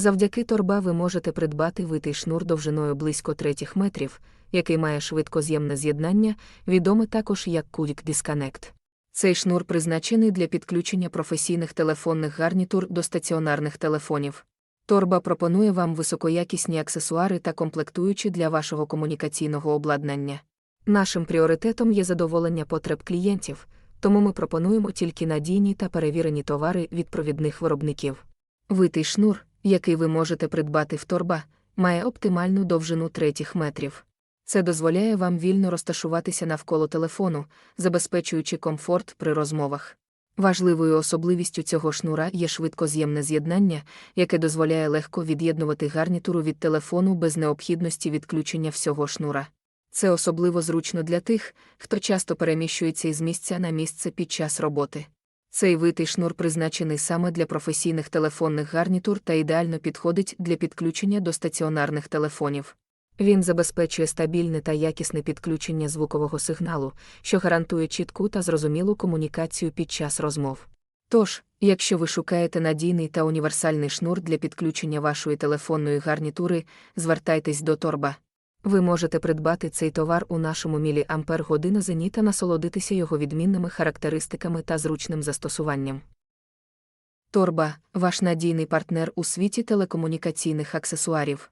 Завдяки торба ви можете придбати витий шнур довжиною близько 3 метрів, який має швидкоз'ємне з'єднання, відоме також як Quick Disconnect. Цей шнур призначений для підключення професійних телефонних гарнітур до стаціонарних телефонів. Торба пропонує вам високоякісні аксесуари та комплектуючі для вашого комунікаційного обладнання. Нашим пріоритетом є задоволення потреб клієнтів, тому ми пропонуємо тільки надійні та перевірені товари від провідних виробників. Витий шнур, який ви можете придбати в торба, має оптимальну довжину 3 метрів. Це дозволяє вам вільно розташуватися навколо телефону, забезпечуючи комфорт при розмовах. Важливою особливістю цього шнура є швидкоз'ємне з'єднання, яке дозволяє легко від'єднувати гарнітуру від телефону без необхідності відключення всього шнура. Це особливо зручно для тих, хто часто переміщується із місця на місце під час роботи. Цей витий шнур призначений саме для професійних телефонних гарнітур та ідеально підходить для підключення до стаціонарних телефонів. Він забезпечує стабільне та якісне підключення звукового сигналу, що гарантує чітку та зрозумілу комунікацію під час розмов. Тож, якщо ви шукаєте надійний та універсальний шнур для підключення вашої телефонної гарнітури, звертайтесь до торба. Ви можете придбати цей товар у нашому мілі Ампер година Зені та насолодитися його відмінними характеристиками та зручним застосуванням. Торба ваш надійний партнер у світі телекомунікаційних аксесуарів.